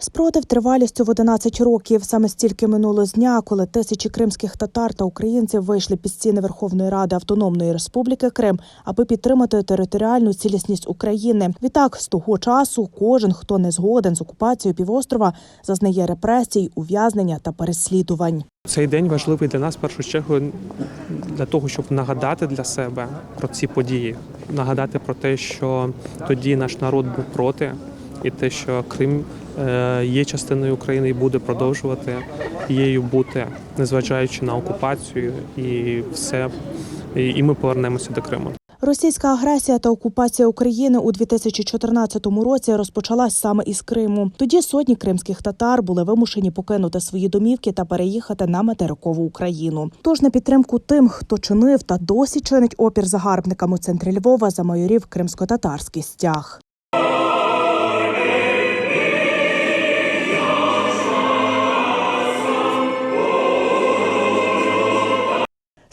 Спротив тривалістю в 11 років. Саме стільки минуло з дня, коли тисячі кримських татар та українців вийшли під стіни Верховної Ради Автономної Республіки Крим, аби підтримати територіальну цілісність України. Відтак, з того часу, кожен, хто не згоден з окупацією півострова, зазнає репресій, ув'язнення та переслідувань. Цей день важливий для нас в першу чергу для того, щоб нагадати для себе про ці події, нагадати про те, що тоді наш народ був проти, і те, що Крим е, є частиною України і буде продовжувати її бути, незважаючи на окупацію, і все, і ми повернемося до Криму. Російська агресія та окупація України у 2014 році розпочалась саме із Криму. Тоді сотні кримських татар були вимушені покинути свої домівки та переїхати на материкову Україну. Тож на підтримку тим, хто чинив та досі чинить опір загарбникам у центрі Львова, замайорів кримсько-татарський стяг.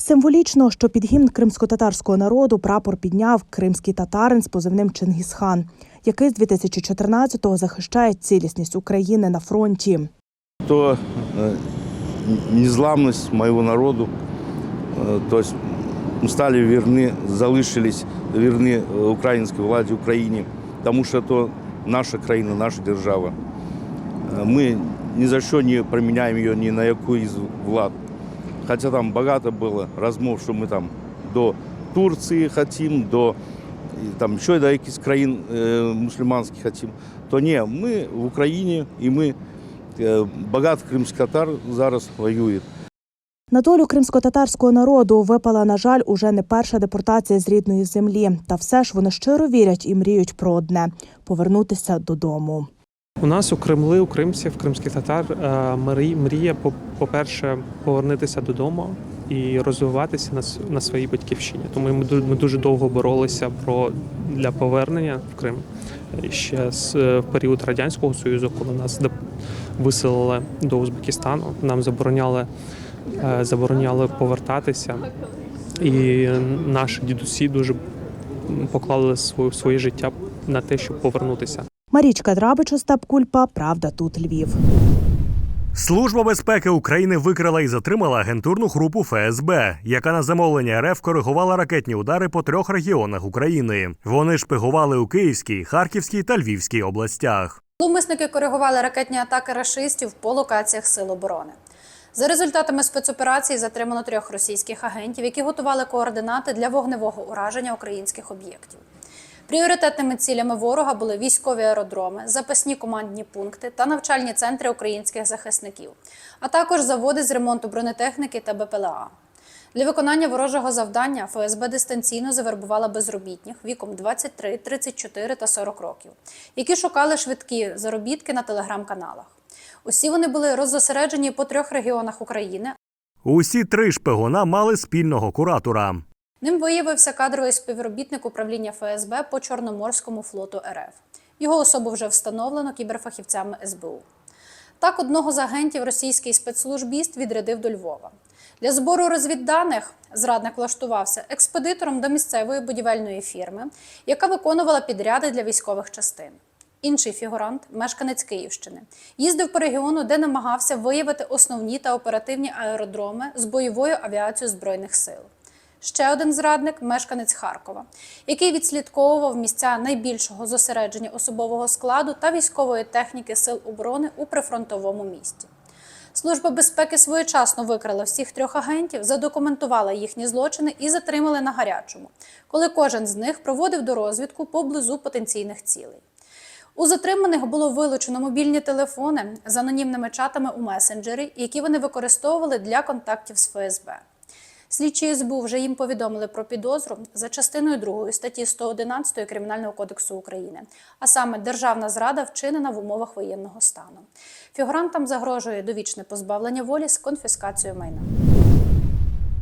Символічно, що під гімн кримсько-татарського народу прапор підняв кримський татарин з позивним Чингісхан, який з 2014-го захищає цілісність України на фронті. то э, незламность моего народу, э, то есть мы стали верны, залишились верны э, українській владі Україні, тому що то наша країна, наша держава. Э, Ми ні за що не проміняємо її ні на яку із влад. Хоча там багато було розмов, що ми там до Турції хотімо, до там ще до якихось країн е, мусульманських хотімо. То ні, ми в Україні і ми Е, Багато кримських татар зараз воює. На долю кримсько-татарського народу випала, на жаль, уже не перша депортація з рідної землі. Та все ж вони щиро вірять і мріють про одне повернутися додому. У нас у Кремли, у кримців, кримських татар е, мрі- мріє, по- по-перше, повернутися додому і розвиватися на, своїй батьківщині. Тому ми, ду- дуже довго боролися про, для повернення в Крим. Ще з е, період Радянського Союзу, коли нас виселили до Узбекистану, нам забороняли, е, забороняли повертатися. І наші дідусі дуже поклали своє життя на те, щоб повернутися. Марічка Драбич, Остап Кульпа, Правда тут Львів. Служба безпеки України викрила і затримала агентурну групу ФСБ, яка на замовлення РФ коригувала ракетні удари по трьох регіонах України. Вони шпигували у Київській, Харківській та Львівській областях. Зловмисники коригували ракетні атаки рашистів по локаціях Сил оборони. За результатами спецоперації затримано трьох російських агентів, які готували координати для вогневого ураження українських об'єктів. Пріоритетними цілями ворога були військові аеродроми, запасні командні пункти та навчальні центри українських захисників, а також заводи з ремонту бронетехніки та БПЛА. Для виконання ворожого завдання ФСБ дистанційно завербувала безробітних віком 23, 34 та 40 років, які шукали швидкі заробітки на телеграм-каналах. Усі вони були роззосереджені по трьох регіонах України. Усі три шпигуна мали спільного куратора. Ним виявився кадровий співробітник управління ФСБ по Чорноморському флоту РФ. Його особу вже встановлено кіберфахівцями СБУ. Так, одного з агентів російський спецслужбіст відрядив до Львова. Для збору розвідданих зрадник влаштувався експедитором до місцевої будівельної фірми, яка виконувала підряди для військових частин. Інший фігурант, мешканець Київщини, їздив по регіону, де намагався виявити основні та оперативні аеродроми з бойовою авіацією збройних сил. Ще один зрадник мешканець Харкова, який відслідковував місця найбільшого зосередження особового складу та військової техніки сил оборони у прифронтовому місті. Служба безпеки своєчасно викрила всіх трьох агентів, задокументувала їхні злочини і затримали на гарячому, коли кожен з них проводив до розвідку поблизу потенційних цілей. У затриманих було вилучено мобільні телефони з анонімними чатами у месенджері, які вони використовували для контактів з ФСБ. Слідчі СБУ вже їм повідомили про підозру за частиною 2 статті 111 Кримінального кодексу України, а саме державна зрада вчинена в умовах воєнного стану. Фігурантам загрожує довічне позбавлення волі з конфіскацією майна.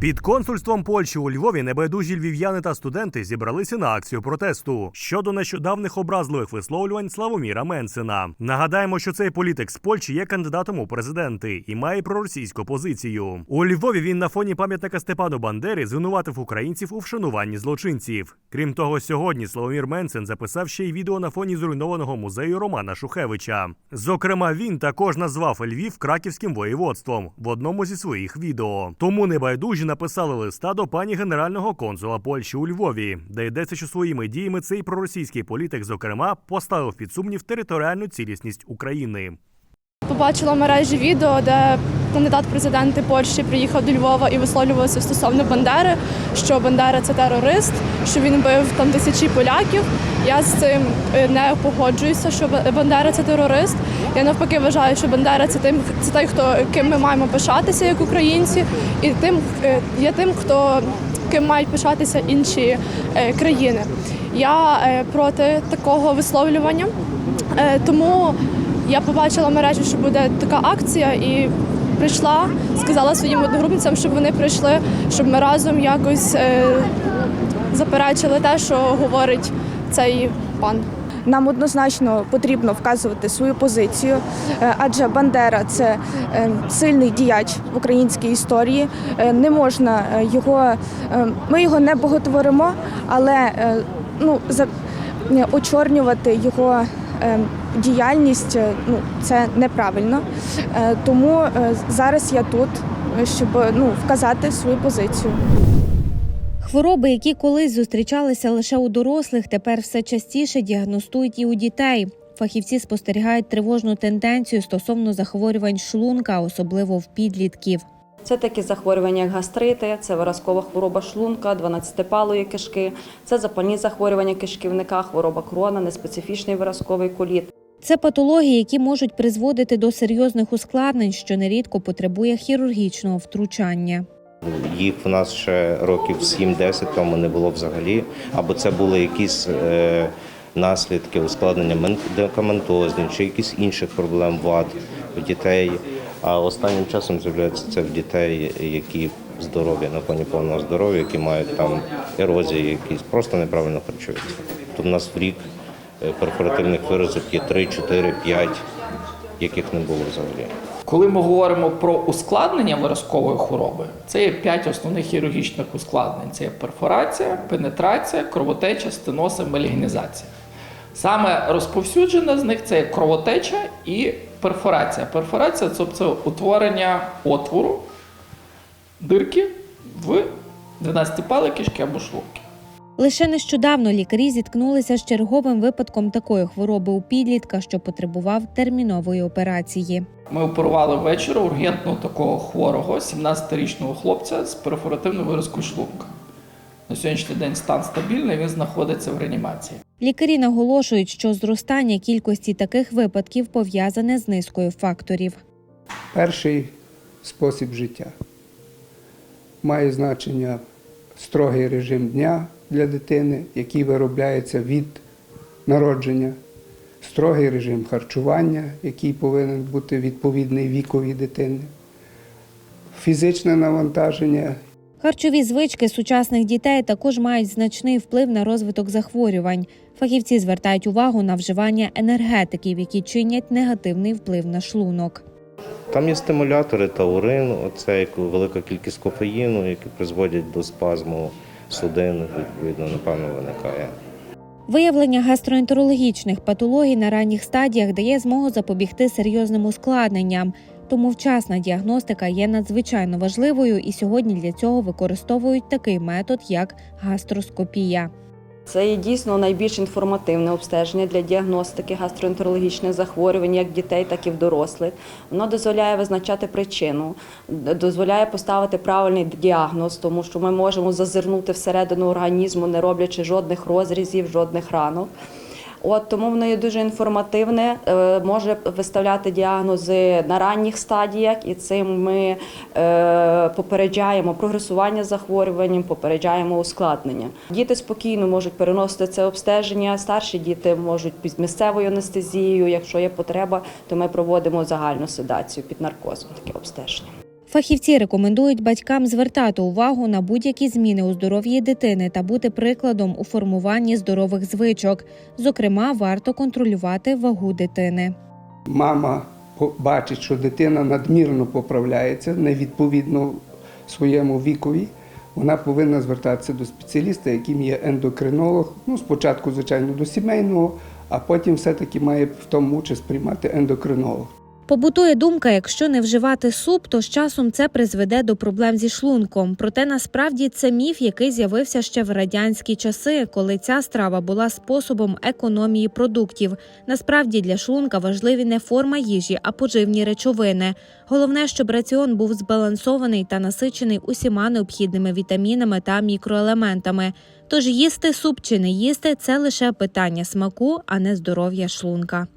Під консульством Польщі у Львові небайдужі львів'яни та студенти зібралися на акцію протесту щодо нещодавних образливих висловлювань Славоміра Менсена. Нагадаємо, що цей політик з Польщі є кандидатом у президенти і має проросійську позицію. У Львові він на фоні пам'ятника Степану Бандері звинуватив українців у вшануванні злочинців. Крім того, сьогодні Славомір Менсен записав ще й відео на фоні зруйнованого музею Романа Шухевича. Зокрема, він також назвав Львів краківським воєводством в одному зі своїх відео. Тому небайдужі написали листа до пані генерального консула Польщі у Львові, де йдеться, що своїми діями цей проросійський політик, зокрема, поставив під сумнів територіальну цілісність України. Побачила мережі відео, де кандидат президенти Польщі приїхав до Львова і висловлювався стосовно Бандери, що Бандера це терорист, що він бив там тисячі поляків. Я з цим е, не погоджуюся, що Бандера це терорист. Я навпаки вважаю, що Бандера це тим, це той, хто ким ми маємо пишатися як українці, і тим е, є тим, хто ким мають пишатися інші е, країни. Я проти такого висловлювання, тому я побачила в мережі, що буде така акція, і прийшла, сказала своїм одногрупницям, щоб вони прийшли, щоб ми разом якось е, заперечили те, що говорить цей пан. Нам однозначно потрібно вказувати свою позицію, е, адже Бандера це е, сильний діяч в українській історії. Е, Не можна його, ми його не боготворимо, але ну очорнювати його. Діяльність е, ну це неправильно, Е, тому е, зараз я тут, щоб ну вказати свою позицію. Хвороби, які колись зустрічалися лише у дорослих, тепер все частіше діагностують і у дітей. Фахівці спостерігають тривожну тенденцію стосовно захворювань шлунка, особливо в підлітків. Це такі захворювання, як гастрити, це виразкова хвороба шлунка, 12-палої кишки, це запальні захворювання кишківника, хвороба крона, неспецифічний виразковий коліт. Це патології, які можуть призводити до серйозних ускладнень, що нерідко потребує хірургічного втручання. Їх в нас ще років 7-10 тому не було взагалі, або це були якісь е, наслідки ускладнення мен- медикаментозні чи якісь інших проблем вад у дітей. А останнім часом з'являється це в дітей, які здорові, на фоні повного здоров'я, які мають там ерозії, якісь просто неправильно харчуються. То в нас в рік перфоративних виразок є 3, 4, 5, яких не було взагалі. Коли ми говоримо про ускладнення виразкової хвороби, це є п'ять основних хірургічних ускладнень: це є перфорація, пенетрація, кровотеча, стеноз і малігнізація. Саме розповсюджена з них це є кровотеча і перфорація. Перфорація це, це утворення отвору, дирки в 12-пали кишки або шлунки. Лише нещодавно лікарі зіткнулися з черговим випадком такої хвороби у підлітка, що потребував термінової операції. Ми оперували ввечері ургентно такого хворого 17-річного хлопця з перфоративною виразкою шлунка. На сьогоднішній день стан стабільний, він знаходиться в реанімації. Лікарі наголошують, що зростання кількості таких випадків пов'язане з низкою факторів. Перший спосіб життя має значення строгий режим дня для дитини, який виробляється від народження, строгий режим харчування, який повинен бути відповідний вікові дитини, фізичне навантаження Харчові звички сучасних дітей також мають значний вплив на розвиток захворювань. Фахівці звертають увагу на вживання енергетиків, які чинять негативний вплив на шлунок. Там є стимулятори таурин, оце як велика кількість кофеїну, які призводять до спазму судин, відповідно, напевно, виникає. Виявлення гастроентерологічних патологій на ранніх стадіях дає змогу запобігти серйозним ускладненням. Тому вчасна діагностика є надзвичайно важливою, і сьогодні для цього використовують такий метод, як гастроскопія. Це є дійсно найбільш інформативне обстеження для діагностики гастроентерологічних захворювань, як дітей, так і в дорослих. Воно дозволяє визначати причину, дозволяє поставити правильний діагноз, тому що ми можемо зазирнути всередину організму, не роблячи жодних розрізів, жодних ранок. От тому воно є дуже інформативне, е, може виставляти діагнози на ранніх стадіях, і цим ми е, попереджаємо прогресування захворюванням, попереджаємо ускладнення. Діти спокійно можуть переносити це обстеження. Старші діти можуть під місцевою анестезією. Якщо є потреба, то ми проводимо загальну седацію під наркозом. Таке обстеження. Фахівці рекомендують батькам звертати увагу на будь-які зміни у здоров'ї дитини та бути прикладом у формуванні здорових звичок. Зокрема, варто контролювати вагу дитини. Мама бачить, що дитина надмірно поправляється, невідповідно своєму вікові. Вона повинна звертатися до спеціаліста, яким є ендокринолог. Ну, спочатку, звичайно, до сімейного, а потім все-таки має в тому участь приймати ендокринолог. Побутує думка, якщо не вживати суп, то з часом це призведе до проблем зі шлунком. Проте насправді це міф, який з'явився ще в радянські часи, коли ця страва була способом економії продуктів. Насправді для шлунка важливі не форма їжі, а поживні речовини. Головне, щоб раціон був збалансований та насичений усіма необхідними вітамінами та мікроелементами. Тож їсти суп чи не їсти це лише питання смаку, а не здоров'я шлунка.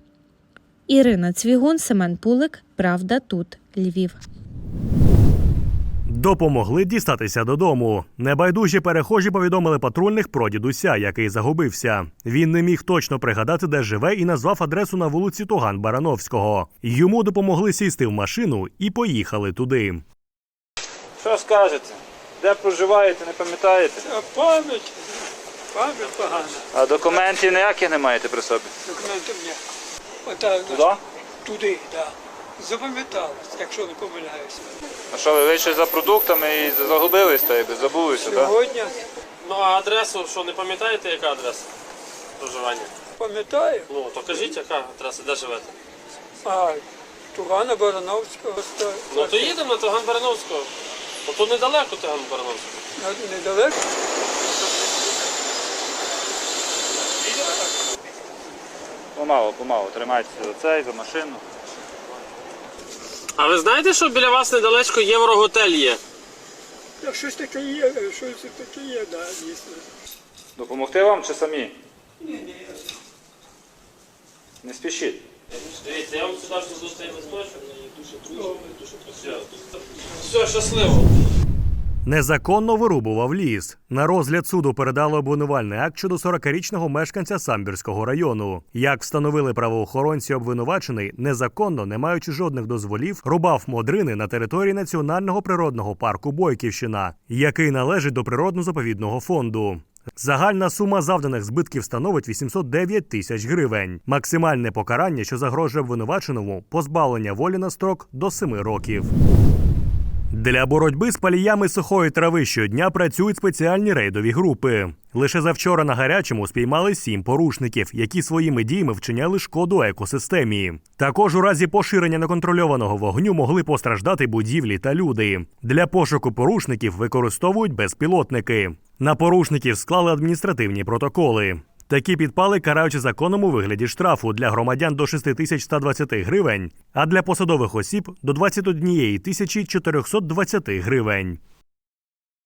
Ірина Цвігун, Семен Пулик. Правда тут Львів. Допомогли дістатися додому. Небайдужі перехожі повідомили патрульних про дідуся, який загубився. Він не міг точно пригадати, де живе, і назвав адресу на вулиці Туган Барановського. Йому допомогли сісти в машину і поїхали туди. Що скажете? Де проживаєте, не пам'ятаєте? Пам'ять. Пам'ять погана. А документів ніяких не маєте при собі? Документів ні. Отак, Туди? туди, так. Запам'ятав, якщо не помиляюся. А що, ви вийшли за продуктами і загубились, та якби забулися, так? Сьогодні Ну а адресу, що не пам'ятаєте, яка адреса проживання? пам'ятаю, Ну, то кажіть, яка адреса, де живете? а Тугана Барановського ста- Ну то їдемо на Туган Барановського. Бо тут недалеко Туган Барановського. на- недалеко. Помалу, помалу, тримайтеся за цей, за машину. А ви знаєте, що біля вас недалечко Євроготель є? Та щось таке є, щось таке є, да, дійсно. Допомогти вам чи самі? Ні, ні. Не спішіть. Дивіться, я вам сюди ж зустрів листочок. Все, все, щасливо. Незаконно вирубував ліс. На розгляд суду передали обвинувальний акт щодо 40-річного мешканця Самбірського району. Як встановили правоохоронці, обвинувачений незаконно, не маючи жодних дозволів, рубав модрини на території національного природного парку Бойківщина, який належить до природно-заповідного фонду. Загальна сума завданих збитків становить 809 тисяч гривень. Максимальне покарання, що загрожує обвинуваченому, позбавлення волі на строк до 7 років. Для боротьби з паліями сухої трави щодня працюють спеціальні рейдові групи. Лише завчора на гарячому спіймали сім порушників, які своїми діями вчиняли шкоду екосистемі. Також у разі поширення неконтрольованого вогню могли постраждати будівлі та люди. Для пошуку порушників використовують безпілотники. На порушників склали адміністративні протоколи. Такі підпали караючи законом у вигляді штрафу для громадян до 6120 гривень, а для посадових осіб до 21 тисячі 420 гривень.